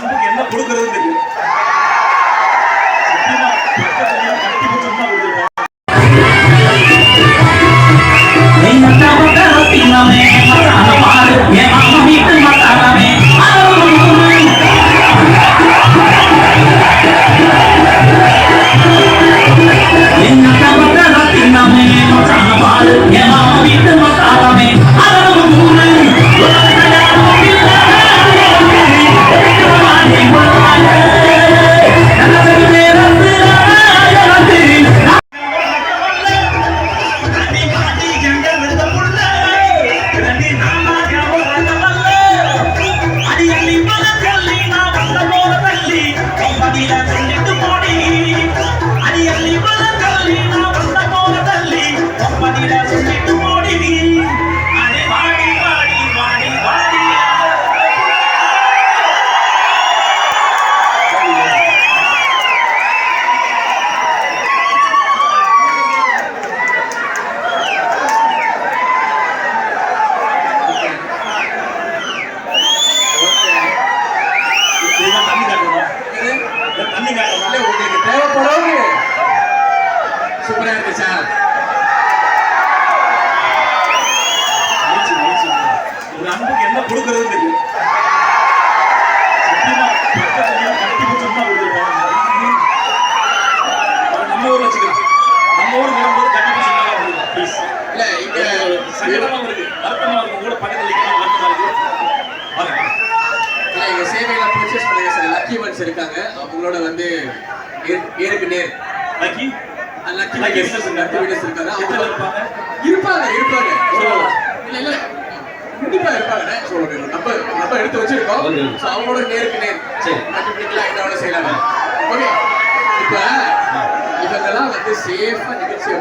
அன்புக்கு என்ன கொடுக்கறதுன்னு தெரியும் இதுதான் காட்டணும் உங்களுக்கு தேவைப்படுறது சூப்பரா மகிழ்ச்சி மகிழ்ச்சி ஒரு அன்புக்கு என்ன கொடுக்கறது தெரியும் நம்ம ஊர் வச்சுக்கலாம். நம்ம ஊர் வரும்போது இல்ல இங்க சங்கடமா இருக்கு. வருத்தமா இருக்கு. உங்க கூட பக்கத்துல நிக்கணும் வருத்தமா இருக்கு வாங்க. சேவையில பர்ச்சேஸ் பண்ணுங்க சில லக்கி ஒன்ஸ் இருக்காங்க. அவங்களோட வந்து நேர்- நேருக்கு நேர். Lucky lucky viewers lucky viewers இருக்காங்க. அவங்க இருப்பாங்க? இருப்பாங்க இல்ல இல்ல. கண்டிப்பா இருப்பாங்க. நம்ம நம்ம எடுத்து வச்சிருக்கோம். ஸோ அவங்களோட நேருக்கு நேர். சரி. கண்டுபிடிக்கலாம். என்ன வேணா செய்யலாம். ஓகே. இப்ப இவங்கெல்லாம் வந்து சேஃபா நிகழ்ச்சியை